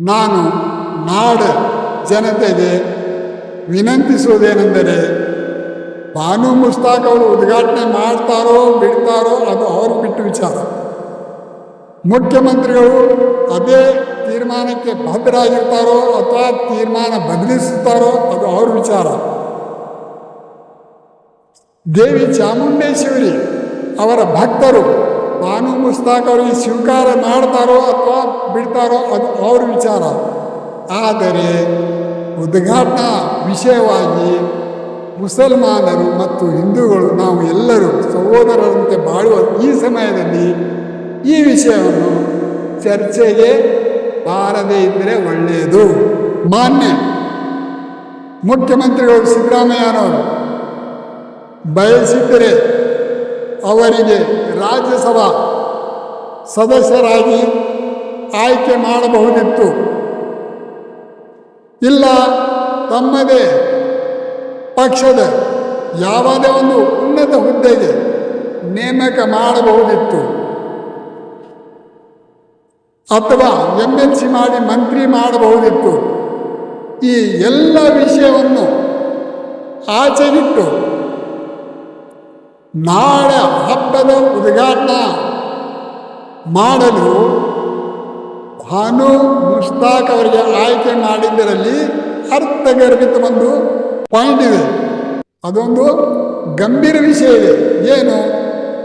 ನಾನು ನಾಡ ಜನತೆಗೆ ವಿನಂತಿಸುವುದೇನೆಂದರೆ ಬಾನು ಮುಸ್ತಾಕ್ ಅವರು ಉದ್ಘಾಟನೆ ಮಾಡ್ತಾರೋ ಬಿಡ್ತಾರೋ ಅದು ಅವರು ಬಿಟ್ಟು ವಿಚಾರ. ಮುಖ್ಯಮಂತ್ರಿಗಳು ಅದೇ ತೀರ್ಮಾನಕ್ಕೆ ಬದ್ಧರಾಗಿರ್ತಾರೋ ಅಥವಾ ತೀರ್ಮಾನ ಬದಲಿಸುತ್ತಾರೋ ಅದು ಅವ್ರ ವಿಚಾರ. ದೇವಿ ಚಾಮುಂಡೇಶ್ವರಿ ಅವರ ಭಕ್ತರು ಬಾನು ಮುಸ್ತಾಕ್ ಈ ಸ್ವೀಕಾರ ಮಾಡ್ತಾರೋ ಅಥವಾ ಬಿಡ್ತಾರೋ ಅದು ಅವ್ರ ವಿಚಾರ. ಆದರೆ ಉದ್ಘಾಟನಾ ವಿಷಯವಾಗಿ ಮುಸಲ್ಮಾನರು ಮತ್ತು ಹಿಂದೂಗಳು ನಾವು ಎಲ್ಲರೂ ಸಹೋದರರಂತೆ ಬಾಳುವ ಈ ಸಮಯದಲ್ಲಿ ಈ ವಿಷಯವನ್ನು ಚರ್ಚೆಗೆ ಬಾರದೇ ಇದ್ದರೆ ಒಳ್ಳೆಯದು. ಮಾನ್ಯ ಮುಖ್ಯಮಂತ್ರಿಗಳು ಸಿದ್ದರಾಮಯ್ಯನವರು ಬಯಸಿದ್ದರೆ ಅವರಿಗೆ ರಾಜ್ಯಸಭಾ ಸದಸ್ಯರಾಗಿ ಆಯ್ಕೆ ಮಾಡಬಹುದಿತ್ತು. ಇಲ್ಲ, ತಮ್ಮದೇ ಪಕ್ಷದ ಯಾವುದೇ ಒಂದು ಉನ್ನತ ಹುದ್ದೆಗೆ ನೇಮಕ ಮಾಡಬಹುದಿತ್ತು. ಅಥವಾ ಎಂ ಎಲ್ ಸಿ ಮಾಡಿ ಮಂತ್ರಿ ಮಾಡಬಹುದಿತ್ತು. ಈ ಎಲ್ಲ ವಿಷಯವನ್ನು ಆಚೆಗಿಟ್ಟು ನಾಳೆ ಹಬ್ಬದ ಉದ್ಘಾಟನಾ ಮಾಡಲು ಭಾನು ಮುಷ್ತಾಕ್ ಅವರಿಗೆ ಆಯ್ಕೆ ಮಾಡಿದ್ದರಲ್ಲಿ ಅರ್ಥಗರ್ಭಿತ ಒಂದು ಪಾಯಿಂಟ್ ಇದೆ. ಅದೊಂದು ಗಂಭೀರ ವಿಷಯ ಇದೆ. ಏನು?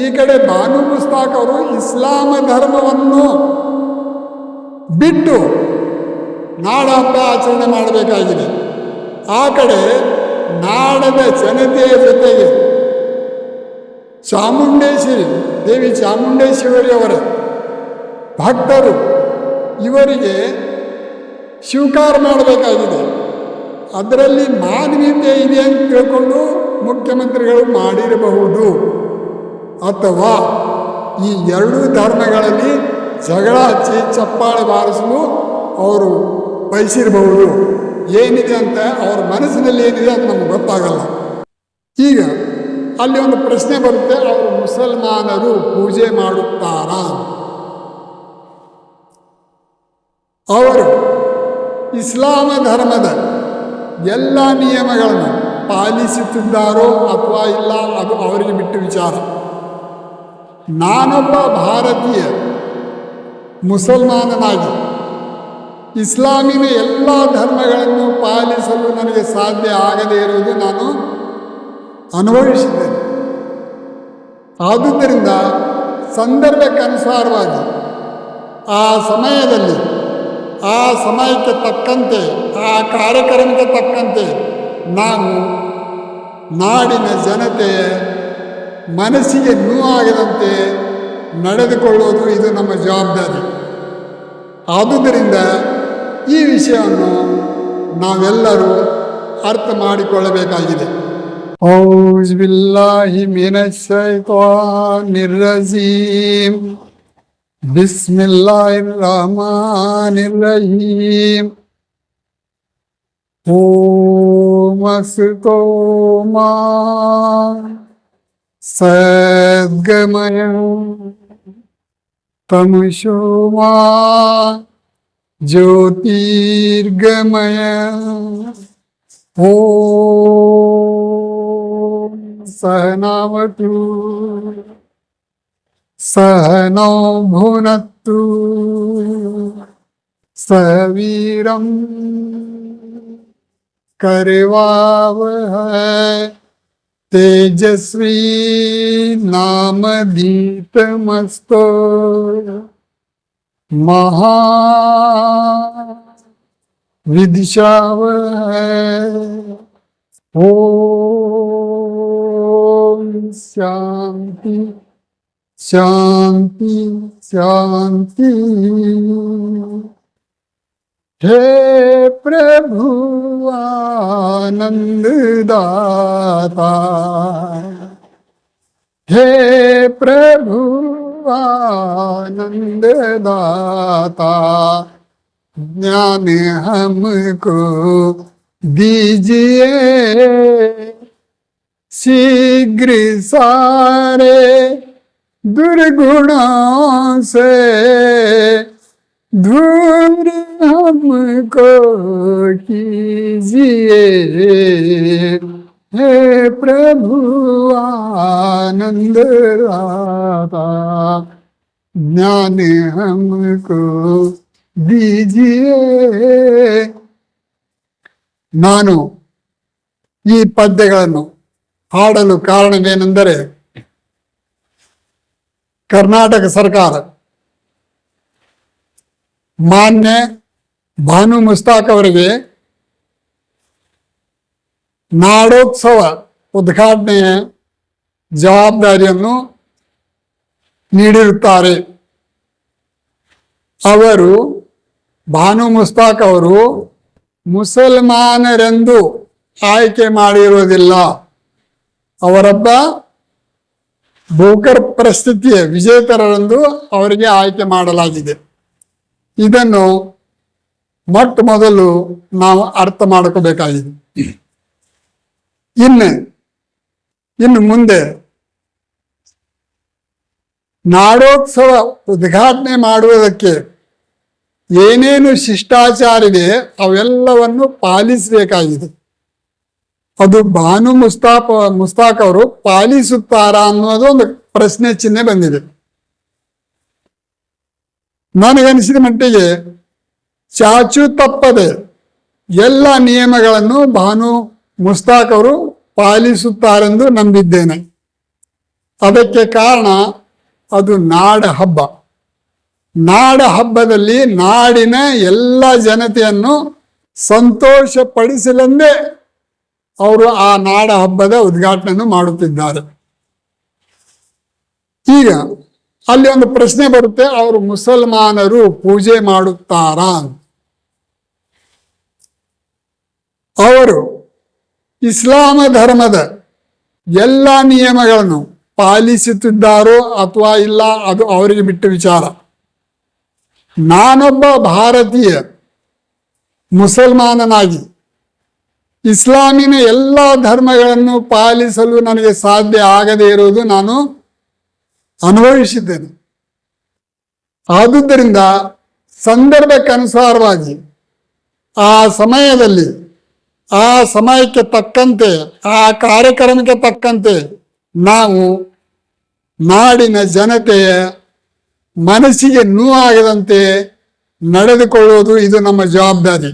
ಈ ಕಡೆ ಭಾನು ಮುಸ್ತಾಕ್ ಅವರು ಇಸ್ಲಾಮ ಧರ್ಮವನ್ನು ಬಿಟ್ಟು ನಾಡ ಹಬ್ಬ ಆಚರಣೆ ಮಾಡಬೇಕಾಗಿದೆ. ಆ ಕಡೆ ನಾಡದ ಜನತೆಯ ಜೊತೆಗೆ ಚಾಮುಂಡೇಶ್ವರಿ, ದೇವಿ ಚಾಮುಂಡೇಶ್ವರಿಯವರ ಭಕ್ತರು ಇವರಿಗೆ ಸ್ವೀಕಾರ ಮಾಡಬೇಕಾಗಿದೆ. ಅದರಲ್ಲಿ ಮಾನವೀಯತೆ ಇದೆ ಅಂತ ತಿಳ್ಕೊಂಡು ಮುಖ್ಯಮಂತ್ರಿಗಳು ಮಾಡಿರಬಹುದು. ಅಥವಾ ಈ ಎರಡೂ ಧರ್ಮಗಳಲ್ಲಿ ಜಗಳ, ಹಚ್ಚಿ, ಚಪ್ಪಾಳೆ ಬಾರಿಸಲು ಅವರು ಬಯಸಿರಬಹುದು. ಏನಿದೆ ಅಂತ ಅವ್ರ ಮನಸ್ಸಿನಲ್ಲಿ ಏನಿದೆ ಅಂತ ನಮ್ಗೆ ಗೊತ್ತಾಗಲ್ಲ. ಈಗ ಅಲ್ಲಿ ಒಂದು ಪ್ರಶ್ನೆ ಬರುತ್ತೆ, ಅವರು ಮುಸಲ್ಮಾನರು ಪೂಜೆ ಮಾಡುತ್ತಾರಾ? ಅವರು ಇಸ್ಲಾಮ ಧರ್ಮದ ಎಲ್ಲ ನಿಯಮಗಳನ್ನು ಪಾಲಿಸುತ್ತಿದ್ದಾರೋ ಅಥವಾ ಇಲ್ಲ, ಅದು ಅವರಿಗೆ ಬಿಟ್ಟು ವಿಚಾರ. ನಾನೊಬ್ಬ ಭಾರತೀಯ ಮುಸಲ್ಮಾನನಾಗಿ ಇಸ್ಲಾಮಿನ ಎಲ್ಲ ಧರ್ಮಗಳನ್ನು ಪಾಲಿಸಲು ನನಗೆ ಸಾಧ್ಯ ಆಗದೇ ಇರುವುದು ನಾನು ಅನುಭವಿಸಿದ್ದೇನೆ ಆದುದರಿಂದ ಸಂದರ್ಭಕ್ಕನುಸಾರವಾಗಿ ಆ ಸಮಯದಲ್ಲಿ, ಆ ಸಮಯಕ್ಕೆ ತಕ್ಕಂತೆ, ಆ ಕಾರ್ಯಕ್ರಮಕ್ಕೆ ತಕ್ಕಂತೆ ನಾವು ನಾಡಿನ ಜನತೆಯ ಮನಸ್ಸಿಗೆ ನೋವಾಗದಂತೆ ನಡೆದುಕೊಳ್ಳುವುದು ಇದು ನಮ್ಮ ಜವಾಬ್ದಾರಿ. ಆದುದರಿಂದ ಈ ವಿಷಯವನ್ನು ನಾವೆಲ್ಲರೂ ಅರ್ಥ ಮಾಡಿಕೊಳ್ಳಬೇಕಾಗಿದೆ. أعوذ بالله من الشيطان الرجيم بسم الله الرحمن الرحيم ओम स्तोमा सद्गमय तमशो मा ज्योतिर्गमय ओ सहनावतु। सहनौ भुनत्तु सहवीरम् करवावहै। तेजस्वी नामधीतमस्तो महा विदिशावहै। ओ शान्ति शांति शांति। हे प्रभु आनंद दाता हे प्रभु आनंद दाता ज्ञान हमको दीजिए। शीघ्र सारे दुर्गुणों से दूर हमको कीजिए हे प्रभु आनंद दाता ज्ञान हमको दीजिए ನಾನು ಈ ಪದ್ಯಗಳನ್ನು ಹಾಡಲು ಕಾರಣವೇನೆಂದರೆ ಕರ್ನಾಟಕ ಸರ್ಕಾರ ಮಾನ್ಯ ಭಾನು ಮುಸ್ತಾಕ್ ಅವರಿಗೆ ನಾಡೋತ್ಸವ ಉದ್ಘಾಟನೆಯ ಜವಾಬ್ದಾರಿಯನ್ನು ನೀಡಿರುತ್ತಾರೆ. ಅವರು ಭಾನು ಮುಸ್ತಾಕ್ ಅವರು ಮುಸಲ್ಮಾನರೆಂದು ಆಯ್ಕೆ ಮಾಡಿರುವುದಿಲ್ಲ. ಅವರೊಬ್ಬ ಭೂಕರ್ ಪರಿಸ್ಥಿತಿಯ ವಿಜೇತರರೆಂದು ಅವರಿಗೆ ಆಯ್ಕೆ ಮಾಡಲಾಗಿದೆ. ಇದನ್ನು ಮೊಟ್ಟ ಮೊದಲು ನಾವು ಅರ್ಥ ಮಾಡ್ಕೋಬೇಕಾಗಿದೆ. ಇನ್ನು ಇನ್ನು ಮುಂದೆ ನಾಡೋತ್ಸವ ಉದ್ಘಾಟನೆ ಮಾಡುವುದಕ್ಕೆ ಏನೇನು ಶಿಷ್ಟಾಚಾರ ಇದೆ ಅವೆಲ್ಲವನ್ನು ಪಾಲಿಸಬೇಕಾಗಿದೆ. ಅದು ಬಾನು ಮುಸ್ತಾಫ್ ಮುಸ್ತಾಕ್ ಅವರು ಪಾಲಿಸುತ್ತಾರಾ ಅನ್ನೋದು ಒಂದು ಪ್ರಶ್ನೆ ಚಿಹ್ನೆ ಬಂದಿದೆ. ನನಗನಿಸಿದ ಮಟ್ಟಿಗೆ ಚಾಚು ತಪ್ಪದೆ ಎಲ್ಲ ನಿಯಮಗಳನ್ನು ಬಾನು ಮುಸ್ತಾಕ್ ಅವರು ಪಾಲಿಸುತ್ತಾರೆಂದು ನಂಬಿದ್ದೇನೆ. ಅದಕ್ಕೆ ಕಾರಣ ಅದು ನಾಡ ಹಬ್ಬ. ನಾಡ ಹಬ್ಬದಲ್ಲಿ ನಾಡಿನ ಎಲ್ಲ ಜನತೆಯನ್ನು ಸಂತೋಷಪಡಿಸಲೆಂದೇ ಅವರು ಆ ನಾಡ ಹಬ್ಬದ ಉದ್ಘಾಟನೆಯನ್ನು ಮಾಡುತ್ತಿದ್ದಾರೆ ಈಗ ಅಲ್ಲಿ ಒಂದು ಪ್ರಶ್ನೆ ಬರುತ್ತೆ, ಅವರು ಮುಸಲ್ಮಾನರು ಪೂಜೆ ಮಾಡುತ್ತಾರಾ. ಅವರು ಇಸ್ಲಾಮ ಧರ್ಮದ ಎಲ್ಲ ನಿಯಮಗಳನ್ನು ಪಾಲಿಸುತ್ತಿದ್ದಾರೋ ಅಥವಾ ಇಲ್ಲ, ಅದು ಅವರಿಗೆ ಬಿಟ್ಟ ವಿಚಾರ ನಾನೊಬ್ಬ ಭಾರತೀಯ ಮುಸಲ್ಮಾನನಾಗಿ ಇಸ್ಲಾಮಿನ ಎಲ್ಲ ಧರ್ಮಗಳನ್ನು ಪಾಲಿಸಲು ನನಗೆ ಸಾಧ್ಯ ಆಗದೇ ಇರುವುದು ನಾನು ಅನುಭವಿಸಿದ್ದೇನೆ. ಆದುದರಿಂದ ಸಂದರ್ಭಕ್ಕನುಸಾರವಾಗಿ ಆ ಸಮಯದಲ್ಲಿ, ಆ ಸಮಯಕ್ಕೆ ತಕ್ಕಂತೆ, ಆ ಕಾರ್ಯಕ್ರಮಕ್ಕೆ ತಕ್ಕಂತೆ ನಾವು ನಾಡಿನ ಜನತೆಯ ಮನಸ್ಸಿಗೆ ನೋವಾಗದಂತೆ ನಡೆದುಕೊಳ್ಳುವುದು ಇದು ನಮ್ಮ ಜವಾಬ್ದಾರಿ.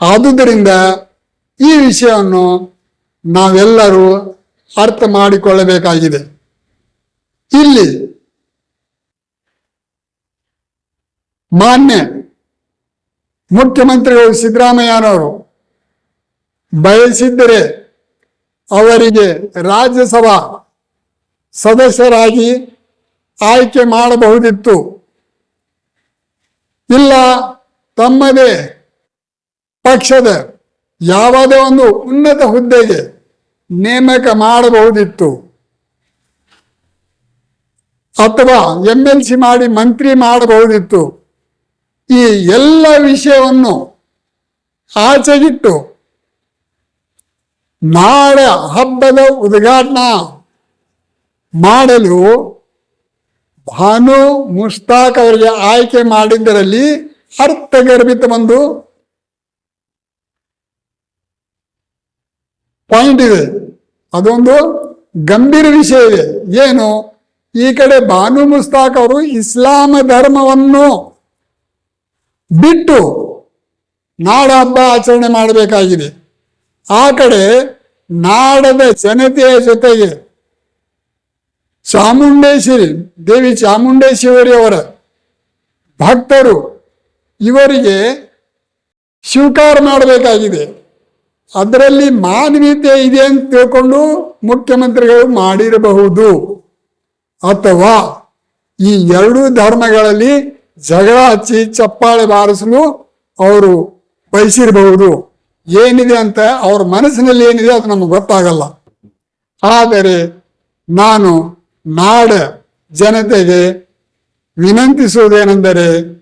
ಆದುದರಿಂದ ಈ ವಿಷಯವನ್ನು ನಾವೆಲ್ಲರೂ ಅರ್ಥ ಮಾಡಿಕೊಳ್ಳಬೇಕಾಗಿದೆ. ಇಲ್ಲಿ ಮಾನ್ಯ ಮುಖ್ಯಮಂತ್ರಿಗಳು ಸಿದ್ದರಾಮಯ್ಯನವರು ಬಯಸಿದ್ದರೆ ಅವರಿಗೆ ರಾಜ್ಯಸಭಾ ಸದಸ್ಯರಾಗಿ ಆಯ್ಕೆ ಮಾಡಬಹುದಿತ್ತು. ಇಲ್ಲ ತಮ್ಮದೇ ಪಕ್ಷದ ಯಾವುದೇ ಒಂದು ಉನ್ನತ ಹುದ್ದೆಗೆ ನೇಮಕ ಮಾಡಬಹುದಿತ್ತು. ಅಥವಾ ಎಂ ಎಲ್ ಸಿ ಮಾಡಿ ಮಂತ್ರಿ ಮಾಡಬಹುದಿತ್ತು. ಈ ಎಲ್ಲ ವಿಷಯವನ್ನು ಆಚೆಗಿಟ್ಟು ನಾಳೆ ಹಬ್ಬದ ಉದ್ಘಾಟನಾ ಮಾಡಲು ಭಾನು ಮುಸ್ತಾಕ್ ಅವರಿಗೆ ಆಯ್ಕೆ ಮಾಡಿದ್ದರಲ್ಲಿ ಅರ್ಥಗರ್ಭಿತ ಒಂದು ಪಾಯಿಂಟ್ ಇದೆ. ಅದೊಂದು ಗಂಭೀರ ವಿಷಯ ಇದೆ. ಏನು? ಈ ಕಡೆ ಬಾನು ಮುಸ್ತಾಕ್ ಅವರು ಇಸ್ಲಾಮ ಧರ್ಮವನ್ನು ಬಿಟ್ಟು ನಾಡ ಹಬ್ಬ ಆಚರಣೆ ಮಾಡಬೇಕಾಗಿದೆ. ಆ ಕಡೆ ನಾಡದ ಜನತೆಯ ಜೊತೆಗೆ ಚಾಮುಂಡೇಶ್ವರಿ, ದೇವಿ ಚಾಮುಂಡೇಶ್ವರಿ ಅವರ ಭಕ್ತರು ಇವರಿಗೆ ಸ್ವೀಕಾರ ಮಾಡಬೇಕಾಗಿದೆ. ಅದರಲ್ಲಿ ಮಾನವೀಯತೆ ಇದೆ ಅಂತ ತಿಳ್ಕೊಂಡು ಮುಖ್ಯಮಂತ್ರಿಗಳು ಮಾಡಿರಬಹುದು. ಅಥವಾ ಈ ಎರಡೂ ಧರ್ಮಗಳಲ್ಲಿ ಜಗಳ ಹಚ್ಚಿ ಚಪ್ಪಾಳೆ ಬಾರಿಸಲು ಅವರು ಬಯಸಿರಬಹುದು. ಏನಿದೆ ಅಂತ ಅವ್ರ ಮನಸ್ಸಿನಲ್ಲಿ ಏನಿದೆ ಅದು ನಮಗೆ ಗೊತ್ತಾಗಲ್ಲ. ಆದರೆ ನಾನು ನಾಡ ಜನತೆಗೆ ವಿನಂತಿಸುವುದೇನೆಂದರೆ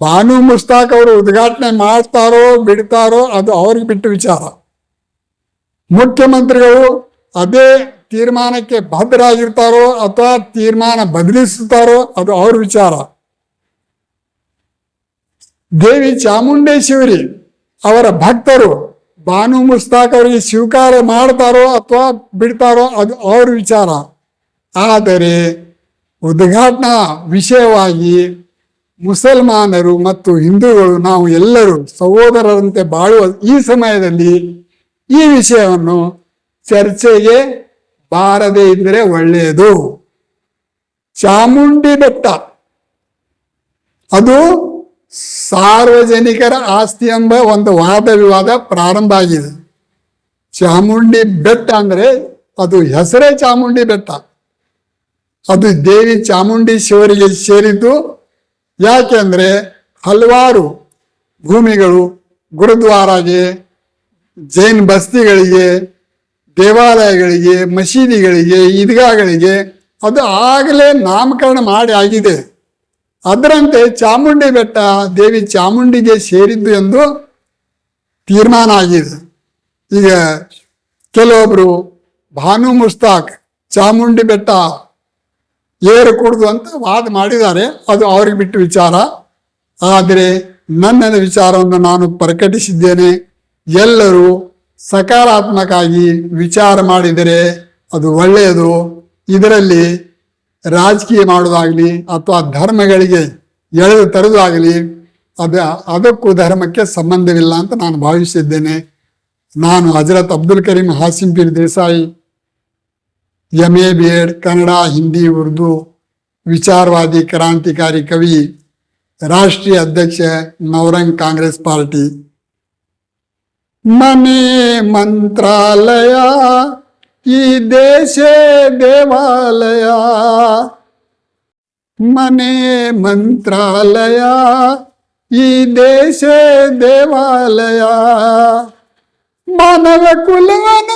ಭಾನು ಮುಸ್ತಾಕ್ ಅವರು ಉದ್ಘಾಟನೆ ಮಾಡ್ತಾರೋ ಬಿಡ್ತಾರೋ ಅದು ಅವ್ರಿಗೆ ಬಿಟ್ಟು ವಿಚಾರ. ಮುಖ್ಯಮಂತ್ರಿಗಳು ಅದೇ ತೀರ್ಮಾನಕ್ಕೆ ಬದ್ಧರಾಗಿರ್ತಾರೋ ಅಥವಾ ತೀರ್ಮಾನ ಬದಲಿಸುತ್ತಾರೋ ಅದು ಅವ್ರ ವಿಚಾರ. ದೇವಿ ಚಾಮುಂಡೇಶ್ವರಿ ಅವರ ಭಕ್ತರು ಬಾನು ಮುಸ್ತಾಕ್ ಅವರಿಗೆ ಸ್ವೀಕಾರ ಮಾಡ್ತಾರೋ ಅಥವಾ ಬಿಡ್ತಾರೋ ಅದು ಅವ್ರ ವಿಚಾರ. ಆದರೆ ಉದ್ಘಾಟನಾ ವಿಷಯವಾಗಿ ಮುಸಲ್ಮಾನರು ಮತ್ತು ಹಿಂದೂಗಳು ನಾವು ಎಲ್ಲರೂ ಸಹೋದರರಂತೆ ಬಾಳುವ ಈ ಸಮಯದಲ್ಲಿ ಈ ವಿಷಯವನ್ನು ಚರ್ಚೆಗೆ ಬಾರದೇ ಇದ್ರೆ ಒಳ್ಳೆಯದು. ಚಾಮುಂಡಿ ಬೆಟ್ಟ. ಅದು ಸಾರ್ವಜನಿಕರ ಆಸ್ತಿ ಎಂಬ ಒಂದು ವಾದ ವಿವಾದ ಪ್ರಾರಂಭ ಆಗಿದೆ. ಚಾಮುಂಡಿ ಬೆಟ್ಟ ಅಂದ್ರೆ ಅದು ಹೆಸರೇ ಚಾಮುಂಡಿ ಬೆಟ್ಟ. ಅದು ದೇವಿ ಚಾಮುಂಡೇಶ್ವರಿಗೆ ಸೇರಿದ್ದು ಯಾಕೆಂದ್ರೆ ಹಲವಾರು ಭೂಮಿಗಳು ಗುರುದ್ವಾರಾಗೆ, ಜೈನ್ ಬಸ್ತಿಗಳಿಗೆ, ದೇವಾಲಯಗಳಿಗೆ, ಮಸೀದಿಗಳಿಗೆ, ಈದ್ಗಾಗಳಿಗೆ ಅದು ಆಗಲೇ ನಾಮಕರಣ ಮಾಡಿ ಆಗಿದೆ. ಅದರಂತೆ ಚಾಮುಂಡಿ ಬೆಟ್ಟ ದೇವಿ ಚಾಮುಂಡಿಗೆ ಸೇರಿದ್ದು ಎಂದು ತೀರ್ಮಾನ ಆಗಿದೆ. ಈಗ ಕೆಲವೊಬ್ರು ಭಾನು ಮುಸ್ತಾಕ್, ಚಾಮುಂಡಿ ಬೆಟ್ಟ ಏರು ಕುಡ್ದು ಅಂತ ವಾದ ಮಾಡಿದ್ದಾರೆ. ಅದು ಅವ್ರಿಗೆ ಬಿಟ್ಟು ವಿಚಾರ. ಆದರೆ ನನ್ನ ವಿಚಾರವನ್ನು ನಾನು ಪ್ರಕಟಿಸಿದ್ದೇನೆ. ಎಲ್ಲರೂ ಸಕಾರಾತ್ಮಕವಾಗಿ ವಿಚಾರ ಮಾಡಿದರೆ ಅದು ಒಳ್ಳೆಯದು. ಇದರಲ್ಲಿ ರಾಜಕೀಯ ಮಾಡೋದಾಗಲಿ ಅಥವಾ ಧರ್ಮಗಳಿಗೆ ಎಳೆದು ತರುವುದಾಗಲಿ ಅದು, ಅದಕ್ಕೂ ಧರ್ಮಕ್ಕೆ ಸಂಬಂಧವಿಲ್ಲ ಅಂತ ನಾನು ಭಾವಿಸಿದ್ದೇನೆ. ನಾನು Hazrat Abdul Karim Hasim Peer Desai M A B Ed Kannada Hindi Urdu विचारवादी क्रांतिकारी कवि राष्ट्रीय अध्यक्ष नवरंग कांग्रेस पार्टी मने मंत्रालय की देशे देवालय मने मंत्रालय की देशे देवालय मानव कुलवन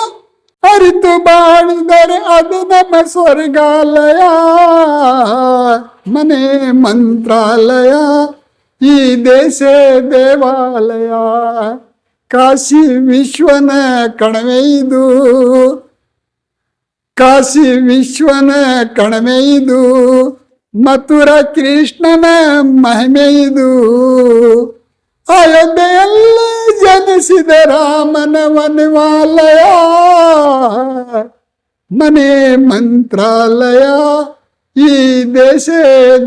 ಅರಿತು ಬಾಳಿದರೆ ಅದು ನಮ್ಮ ಸ್ವರ್ಗಾಲಯ. ಮನೆ ಮಂತ್ರಾಲಯ, ಈ ದೇಶ ದೇವಾಲಯ. ಕಾಶಿ ವಿಶ್ವನ ಕಣವೆ ಇದು. ಕಾಶಿ ವಿಶ್ವನ ಕಣವೆ ಇದು. ಮಥುರ ಕೃಷ್ಣನ ಮಹಿಮೆ ಇದು. ಅಯೋಧ್ಯೆಯಲ್ಲಿ ಜನಿಸಿದ ರಾಮನ ವನವಾಲಯ. ಮನೆ ಮಂತ್ರಾಲಯ, ಈ ದೇಶ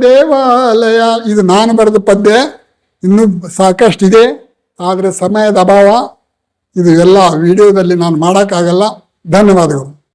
ದೇವಾಲಯ. ಇದು ನಾನು ಬರೆದ ಪದ್ಯ, ಇನ್ನೂ ಸಾಕಷ್ಟಿದೆ, ಆದರೆ ಸಮಯದ ಅಭಾವ. ಇದು ಎಲ್ಲ ವಿಡಿಯೋದಲ್ಲಿ ನಾನು ಮಾಡೋಕ್ಕಾಗಲ್ಲ. ಧನ್ಯವಾದಗಳು.